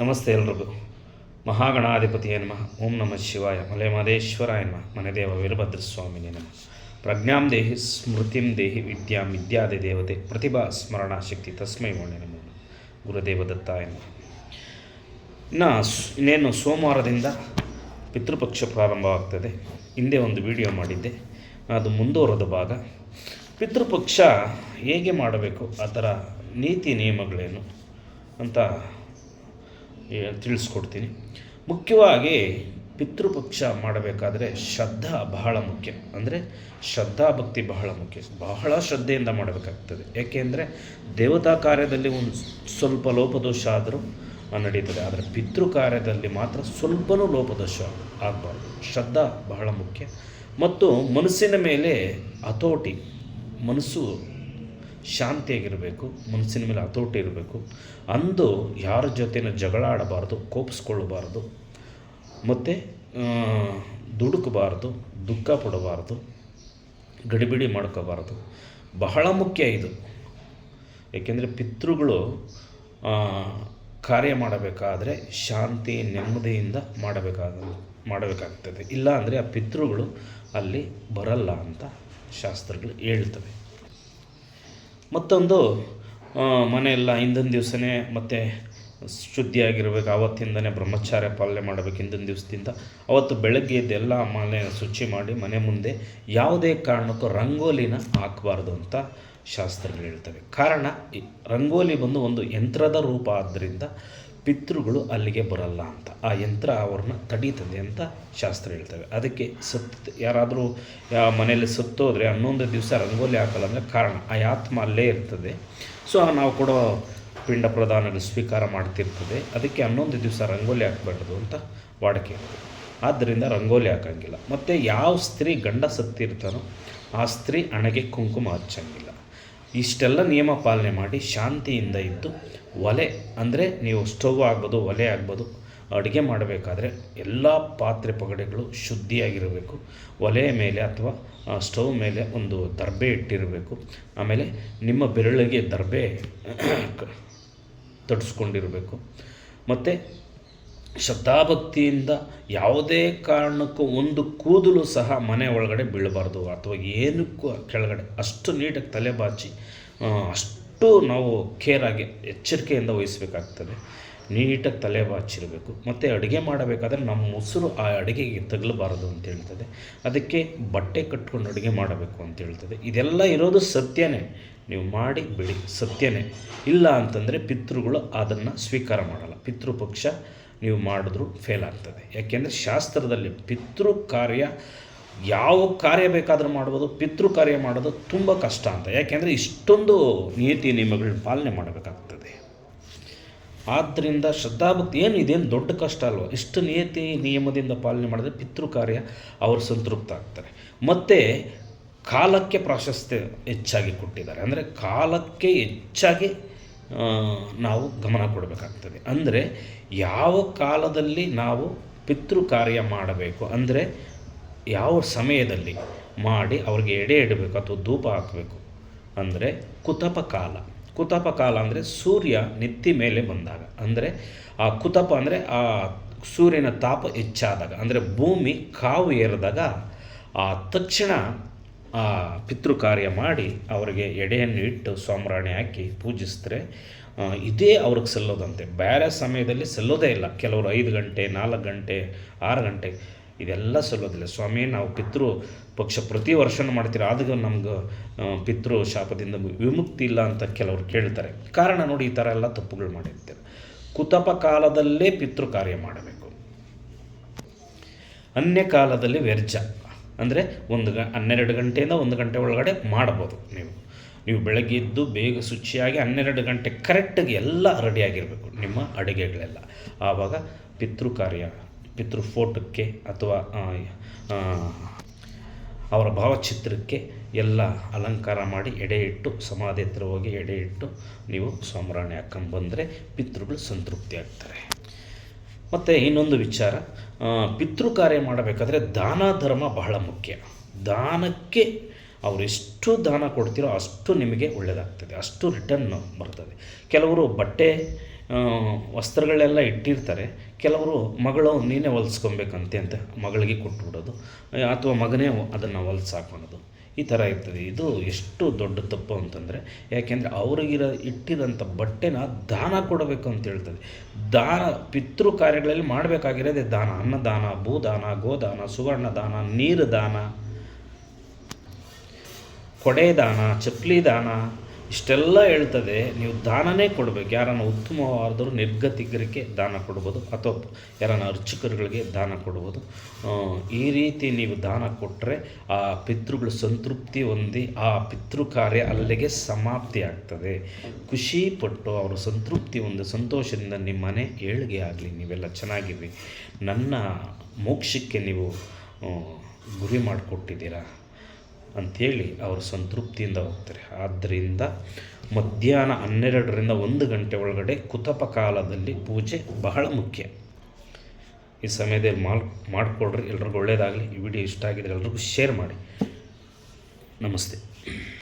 ನಮಸ್ತೆ ಎಲ್ರಿಗೂ. ಮಹಾಗಣಾಧಿಪತಿಯೇ ನಮಃ. ಓಂ ನಮಃ ಶಿವಾಯ. ಮಲೆ ಮಹದೇಶ್ವರಾಯ ನಮಃ. ಮನೆದೇವ ವೀರಭದ್ರ ಸ್ವಾಮಿನೇ ನಮಃ. ಪ್ರಜ್ಞಾಂ ದೇಹಿ ಸ್ಮೃತಿಂ ದೇಹಿ ವಿದ್ಯಾಂ ವಿದ್ಯಾದಿ ದೇವತೆ ಪ್ರತಿಭಾ ಸ್ಮರಣಾ ಶಕ್ತಿ ತಸ್ಮೈ ಮಣ್ಣೆ ನಮೋ. ಗುರುದೇವ ದತ್ತಾಯ ನಮಃ. ಇನ್ನು ಇನ್ನೇನು ಸೋಮವಾರದಿಂದ ಪಿತೃಪಕ್ಷ ಪ್ರಾರಂಭವಾಗ್ತದೆ. ಹಿಂದೆ ಒಂದು ವಿಡಿಯೋ ಮಾಡಿದ್ದೆ. ಅದು ಮುಂದುವರೆದ ಭಾಗ. ಪಿತೃಪಕ್ಷ ಹೇಗೆ ಮಾಡಬೇಕು? ಅದರ ನೀತಿ ನಿಯಮಗಳೇನು? ಅಂತ ತಿಳಿಸ್ಕೊಡ್ತೀನಿ. ಮುಖ್ಯವಾಗಿ ಪಿತೃಪಕ್ಷ ಮಾಡಬೇಕಾದ್ರೆ ಶ್ರದ್ಧಾ ಬಹಳ ಮುಖ್ಯ. ಅಂದರೆ ಶ್ರದ್ಧಾ ಭಕ್ತಿ ಬಹಳ ಮುಖ್ಯ. ಬಹಳ ಶ್ರದ್ಧೆಯಿಂದ ಮಾಡಬೇಕಾಗ್ತದೆ. ಏಕೆಂದರೆ ದೇವತಾ ಕಾರ್ಯದಲ್ಲಿ ಒಂದು ಸ್ವಲ್ಪ ಲೋಪದೋಷ ಆದರೂ ನಡೀತದೆ. ಆದರೆ ಪಿತೃ ಕಾರ್ಯದಲ್ಲಿ ಮಾತ್ರ ಸ್ವಲ್ಪನೂ ಲೋಪದೋಷ ಆಗಬಾರ್ದು. ಶ್ರದ್ಧಾ ಬಹಳ ಮುಖ್ಯ. ಮತ್ತು ಮನಸ್ಸಿನ ಮೇಲೆ ಹತೋಟಿ, ಮನಸ್ಸು ಶಾಂತಿಯಾಗಿರಬೇಕು, ಮನಸ್ಸಿನ ಮೇಲೆ ಹತೋಟಿ ಇರಬೇಕು. ಅಂದು ಯಾರ ಜೊತೆನೂ ಜಗಳ ಆಡಬಾರ್ದು ಕೋಪಿಸ್ಕೊಳ್ಳಬಾರ್ದು ಮತ್ತು ದುಡುಕಬಾರ್ದು, ದುಃಖ ಪಡಬಾರ್ದು, ಗಡಿಬಿಡಿ ಮಾಡ್ಕೋಬಾರ್ದು. ಬಹಳ ಮುಖ್ಯ ಇದು. ಏಕೆಂದರೆ ಪಿತೃಗಳು ಕಾರ್ಯ ಮಾಡಬೇಕಾದ್ರೆ ಶಾಂತಿ, ನೆಮ್ಮದಿಯಿಂದ ಮಾಡಬೇಕಾದ, ಮಾಡಬೇಕಾಗ್ತದೆ. ಇಲ್ಲ ಅಂದರೆ ಆ ಪಿತೃಗಳು ಅಲ್ಲಿ ಬರಲ್ಲ ಅಂತ ಶಾಸ್ತ್ರಗಳು ಹೇಳ್ತವೆ. ಮತ್ತೊಂದು ಮನೆಯೆಲ್ಲ ಹಿಂದಿನ ದಿವಸನೇ ಮತ್ತು ಶುದ್ಧಿಯಾಗಿರ್ಬೇಕು. ಆವತ್ತಿಂದನೇ ಬ್ರಹ್ಮಚಾರ್ಯ ಪಾಲನೆ ಮಾಡಬೇಕು ಹಿಂದಿನ ದಿವಸದಿಂದ. ಅವತ್ತು ಬೆಳಗ್ಗೆ ಎದ್ದೆಲ್ಲ ಮನೆ ಶುಚಿ ಮಾಡಿ ಮನೆ ಮುಂದೆ ಯಾವುದೇ ಕಾರಣಕ್ಕೂ ರಂಗೋಲಿನ ಹಾಕಬಾರ್ದು ಅಂತ ಶಾಸ್ತ್ರಗಳು ಹೇಳ್ತವೆ. ಕಾರಣ ರಂಗೋಲಿ ಬಂದು ಒಂದು ಯಂತ್ರದ ರೂಪ ಆದ್ದರಿಂದ ಪಿತೃಗಳು ಅಲ್ಲಿಗೆ ಬರಲ್ಲ ಅಂತ. ಆ ಯಂತ್ರ ಅವ್ರನ್ನ ತಡೀತದೆ ಅಂತ ಶಾಸ್ತ್ರ ಹೇಳ್ತವೆ. ಅದಕ್ಕೆ ಸತ್, ಯಾರಾದರೂ ಮನೆಯಲ್ಲಿ ಸತ್ತೋದ್ರೆ ಹನ್ನೊಂದು ದಿವಸ ರಂಗೋಲಿ ಹಾಕಲ್ಲ ಅಂದರೆ ಕಾರಣ. ಆ ಆತ್ಮ ಅಲ್ಲೇ ಇರ್ತದೆ. ಸೊ ನಾವು ಕೊಡೋ ಪಿಂಡ ಪ್ರದಾನಗಳು ಸ್ವೀಕಾರ ಮಾಡ್ತಿರ್ತದೆ. ಅದಕ್ಕೆ ಹನ್ನೊಂದು ದಿವಸ ರಂಗೋಲಿ ಹಾಕಬಾರ್ದು ಅಂತ ವಾಡಿಕೆ ಇರ್ತದೆ. ಆದ್ದರಿಂದ ರಂಗೋಲಿ ಹಾಕಂಗಿಲ್ಲ. ಮತ್ತು ಯಾವ ಸ್ತ್ರೀ ಗಂಡ ಸತ್ತಿರ್ತಾನೋ, ಆ ಸ್ತ್ರೀ ಹಣೆಗೆ ಕುಂಕುಮ ಹಚ್ಚಂಗಿಲ್ಲ. ಇಷ್ಟೆಲ್ಲ ನಿಯಮ ಪಾಲನೆ ಮಾಡಿ ಶಾಂತಿಯಿಂದ ಇದ್ದು ಒಲೆ ಅಂದರೆ ನೀವು ಸ್ಟವ್ ಆಗ್ಬೋದು, ಒಲೆ ಆಗ್ಬೋದು, ಅಡುಗೆ ಮಾಡಬೇಕಾದ್ರೆ ಎಲ್ಲ ಪಾತ್ರೆ ಪಗಡೆಗಳು ಶುದ್ಧಿಯಾಗಿರಬೇಕು. ಒಲೆಯ ಮೇಲೆ ಅಥವಾ ಸ್ಟವ್ ಮೇಲೆ ಒಂದು ದರ್ಬೆ ಇಟ್ಟಿರಬೇಕು. ಆಮೇಲೆ ನಿಮ್ಮ ಬೆರಳಿಗೆ ದರ್ಬೆ ತೊಡಸ್ಕೊಂಡಿರಬೇಕು. ಮತ್ತು ಶ್ರದ್ಧಾಭಕ್ತಿಯಿಂದ ಯಾವುದೇ ಕಾರಣಕ್ಕೂ ಒಂದು ಕೂದಲು ಸಹ ಮನೆ ಒಳಗಡೆ ಬೀಳಬಾರ್ದು ಅಥವಾ ಏನಕ್ಕೂ ಕೆಳಗಡೆ. ಅಷ್ಟು ನೀಟಾಗಿ ತಲೆ ಬಾಚಿ ಅಷ್ಟು ನಾವು ಕೇರಾಗಿ ಎಚ್ಚರಿಕೆಯಿಂದ ವಹಿಸಬೇಕಾಗ್ತದೆ. ನೀಟಾಗಿ ತಲೆ ಬಾಚಿರಬೇಕು. ಮತ್ತು ಅಡುಗೆ ಮಾಡಬೇಕಾದ್ರೆ ನಮ್ಮ ಮೊಸರು ಆ ಅಡುಗೆಗೆ ತಗಲಬಾರದು ಅಂತ ಹೇಳ್ತದೆ. ಅದಕ್ಕೆ ಬಟ್ಟೆ ಕಟ್ಕೊಂಡು ಅಡುಗೆ ಮಾಡಬೇಕು ಅಂತ ಹೇಳ್ತದೆ. ಇದೆಲ್ಲ ಇರೋದು ಸತ್ಯನೇ. ನೀವು ಮಾಡಿ ಬಿಡಿ, ಸತ್ಯನೇ. ಇಲ್ಲ ಅಂತಂದರೆ ಪಿತೃಗಳು ಅದನ್ನು ಸ್ವೀಕಾರ ಮಾಡಲ್ಲ. ಪಿತೃಪಕ್ಷ ನೀವು ಮಾಡಿದ್ರೂ ಫೇಲ್ ಆಗ್ತದೆ. ಯಾಕೆಂದರೆ ಶಾಸ್ತ್ರದಲ್ಲಿ ಪಿತೃ ಕಾರ್ಯ ಯಾವ ಕಾರ್ಯ ಬೇಕಾದರೂ ಮಾಡ್ಬೋದು, ಪಿತೃ ಕಾರ್ಯ ಮಾಡೋದು ತುಂಬ ಕಷ್ಟ ಅಂತ. ಯಾಕೆಂದರೆ ಇಷ್ಟೊಂದು ನೀತಿ ನಿಯಮಗಳನ್ನ ಪಾಲನೆ ಮಾಡಬೇಕಾಗ್ತದೆ. ಆದ್ದರಿಂದ ಶ್ರದ್ಧಾಭಕ್ತಿ ಏನು ಇದೇನು ದೊಡ್ಡ ಕಷ್ಟ ಅಲ್ವ? ಇಷ್ಟು ನಿಯತಿ ನಿಯಮದಿಂದ ಪಾಲನೆ ಮಾಡಿದ್ರೆ ಪಿತೃ ಕಾರ್ಯ ಅವರು ಸಂತೃಪ್ತ ಆಗ್ತಾರೆ ಮತ್ತು ಕಾಲಕ್ಕೆ ಪ್ರಾಶಸ್ತ್ಯ ಹೆಚ್ಚಾಗಿ ಕೊಟ್ಟಿದ್ದಾರೆ. ಅಂದರೆ ಕಾಲಕ್ಕೆ ಹೆಚ್ಚಾಗಿ ನಾವು ಗಮನ ಕೊಡಬೇಕಾಗ್ತದೆ. ಅಂದರೆ ಯಾವ ಕಾಲದಲ್ಲಿ ನಾವು ಪಿತೃ ಕಾರ್ಯ ಮಾಡಬೇಕು? ಅಂದರೆ ಯಾವ ಸಮಯದಲ್ಲಿ ಮಾಡಿ ಅವ್ರಿಗೆ ಎಡೆ ಇಡಬೇಕು ಅಥವಾ ಧೂಪ ಹಾಕಬೇಕು? ಅಂದರೆ ಕುತಪ ಕಾಲ. ಕುತಪ ಕಾಲ ಅಂದರೆ ಸೂರ್ಯ ನೆತ್ತಿ ಮೇಲೆ ಬಂದಾಗ. ಅಂದರೆ ಆ ಕುತಪ ಅಂದರೆ ಆ ಸೂರ್ಯನ ತಾಪ ಹೆಚ್ಚಾದಾಗ. ಅಂದರೆ ಭೂಮಿ ಕಾವು ಏರಿದಾಗ ಆ ತಕ್ಷಣ ಪಿತೃ ಕಾರ್ಯ ಮಾಡಿ ಅವರಿಗೆ ಎಡೆಯನ್ನು ಇಟ್ಟು ಸ್ವಾಮ್ರಾಣಿ ಹಾಕಿ ಪೂಜಿಸಿದ್ರೆ ಆ, ಇದೇ ಅವ್ರಿಗೆ ಸಲ್ಲೋದಂತೆ. ಬೇರೆ ಸಮಯದಲ್ಲಿ ಸಲ್ಲೋದೇ ಇಲ್ಲ. ಕೆಲವರು ಐದು ಗಂಟೆ ನಾಲ್ಕು ಗಂಟೆ ಆರು ಗಂಟೆ ಇದೆಲ್ಲ ಸಲ್ಲೋದಿಲ್ಲ. ಸ್ವಾಮಿ ನಾವು ಪಿತೃ ಪಕ್ಷ ಪ್ರತಿ ವರ್ಷನೂ ಮಾಡ್ತೀರ? ಅದಕ್ಕೆ ನಮ್ಗೆ ಆ, ಪಿತೃ ಶಾಪದಿಂದ ವಿಮುಕ್ತಿ ಇಲ್ಲ ಅಂತ ಕೆಲವರು ಕೇಳ್ತಾರೆ. ಕಾರಣ ನೋಡಿ ಈ ಥರ ಎಲ್ಲ ತಪ್ಪುಗಳು ಮಾಡಿರ್ತಾರೆ. ಕುತಪ ಕಾಲದಲ್ಲೇ ಪಿತೃ ಕಾರ್ಯ ಮಾಡಬೇಕು. ಅನ್ಯ ಕಾಲದಲ್ಲಿ ವ್ಯರ್ಜ. ಅಂದರೆ ಒಂದು ಗ, ಹನ್ನೆರಡು ಗಂಟೆಯಿಂದ ಒಂದು ಗಂಟೆ ಒಳಗಡೆ ಮಾಡ್ಬೋದು ನೀವು. ನೀವು ಬೆಳಗ್ಗೆ ಎದ್ದು ಬೇಗ ಶುಚಿಯಾಗಿ ಹನ್ನೆರಡು ಗಂಟೆ ಕರೆಕ್ಟಾಗಿ ಎಲ್ಲ ರೆಡಿಯಾಗಿರಬೇಕು ನಿಮ್ಮ ಅಡುಗೆಗಳೆಲ್ಲ. ಆವಾಗ ಪಿತೃ ಕಾರ್ಯ ಪಿತೃ ಫೋಟೋಕ್ಕೆ ಅಥವಾ ಅವರ ಭಾವಚಿತ್ರಕ್ಕೆ ಎಲ್ಲ ಅಲಂಕಾರ ಮಾಡಿ ಎಡೆ ಇಟ್ಟು ಸಮಾಧಿ ಹತ್ರ ಹೋಗಿ ಎಡೆ ಇಟ್ಟು ನೀವು ಸಾಂಬ್ರಾಣಿ ಹಾಕ್ಕೊಂಡು ಬಂದರೆ ಪಿತೃಗಳು ಸಂತೃಪ್ತಿ ಆಗ್ತಾರೆ. ಮತ್ತು ಇನ್ನೊಂದು ವಿಚಾರ ಪಿತೃ ಕಾರ್ಯ ಮಾಡಬೇಕಾದ್ರೆ ದಾನ ಧರ್ಮ ಬಹಳ ಮುಖ್ಯ. ದಾನಕ್ಕೆ ಅವರು ಎಷ್ಟು ದಾನ ಕೊಡ್ತೀರೋ ಅಷ್ಟು ನಿಮಗೆ ಒಳ್ಳೆಯದಾಗ್ತದೆ ಅಷ್ಟು ರಿಟರ್ನ್ ಬರ್ತದೆ. ಕೆಲವರು ಬಟ್ಟೆ ವಸ್ತ್ರಗಳೆಲ್ಲ ಇಟ್ಟಿರ್ತಾರೆ, ಕೆಲವರು ಮಗಳು ನೀನೇ ಹೊಲ್ಸ್ಕೊಬೇಕಂತೆ ಅಂತ ಮಗಳಿಗೆ ಕೊಟ್ಬಿಡೋದು, ಅಥವಾ ಮಗನೇ ಅದನ್ನು ಹೊಲ್ಸ್ ಹಾಕೊಳೋದು. ಈ ಥರ ಇರ್ತದೆ. ಇದು ಎಷ್ಟು ದೊಡ್ಡ ತಪ್ಪು ಅಂತಂದರೆ, ಯಾಕೆಂದರೆ ಅವ್ರಿಗಿರೋ ಇಟ್ಟಿರೋಂಥ ಬಟ್ಟೆನ ದಾನ ಕೊಡಬೇಕು ಅಂತ ಹೇಳ್ತದೆ. ದಾನ, ಪಿತೃ ಕಾರ್ಯಗಳಲ್ಲಿ ಮಾಡಬೇಕಾಗಿರೋದೇ ದಾನ. ಅನ್ನದಾನ, ಭೂದಾನ, ಗೋದಾನ, ಸುವರ್ಣ ದಾನ, ನೀರು ದಾನ, ಕೊಡೆ ದಾನ, ಚಪ್ಪಲಿ ದಾನ ಇಷ್ಟೆಲ್ಲ ಹೇಳ್ತದೆ, ನೀವು ದಾನನೇ ಕೊಡಬೇಕು. ಯಾರನ್ನ ಉತ್ತಮವಾದವರು, ನಿರ್ಗತಿಕರಿಗೆ ದಾನ ಕೊಡ್ಬೋದು, ಅಥವಾ ಯಾರನ್ನ ಅರ್ಚಕರುಗಳಿಗೆ ದಾನ ಕೊಡ್ಬೋದು. ಈ ರೀತಿ ನೀವು ದಾನ ಕೊಟ್ಟರೆ ಆ ಪಿತೃಗಳು ಸಂತೃಪ್ತಿ ಹೊಂದಿ ಆ ಪಿತೃ ಕಾರ್ಯ ಅಲ್ಲಿಗೆ ಸಮಾಪ್ತಿ ಆಗ್ತದೆ. ಖುಷಿ ಪಟ್ಟು ಅವರು ಸಂತೃಪ್ತಿ ಹೊಂದಿ ಸಂತೋಷದಿಂದ ನಿಮ್ಮ ಮನೆ ಏಳಿಗೆ ಆಗಲಿ, ನೀವೆಲ್ಲ ಚೆನ್ನಾಗಿರಿ. ನನ್ನ ಮೋಕ್ಷಕ್ಕೆ ನೀವು ಗುರಿ ಮಾಡಿಕೊಟ್ಟಿದ್ದೀರಾ? ಅಂಥೇಳಿ ಅವರು ಸಂತೃಪ್ತಿಯಿಂದ ಹೋಗ್ತಾರೆ. ಆದ್ದರಿಂದ ಮಧ್ಯಾಹ್ನ ಹನ್ನೆರಡರಿಂದ ಒಂದು ಗಂಟೆ ಒಳಗಡೆ ಕುತಪ ಕಾಲದಲ್ಲಿ ಪೂಜೆ ಬಹಳ ಮುಖ್ಯ. ಈ ಸಮಯದಲ್ಲಿ ಮಾಲ್ ಮಾಡಿಕೊಡ್ರಿ. ಎಲ್ರಿಗೂ ಒಳ್ಳೆಯದಾಗಲಿ ಈ ವಿಡಿಯೋ ಇಷ್ಟ ಆಗಿದ್ರೆ ಎಲ್ರಿಗೂ ಶೇರ್ ಮಾಡಿ. ನಮಸ್ತೆ.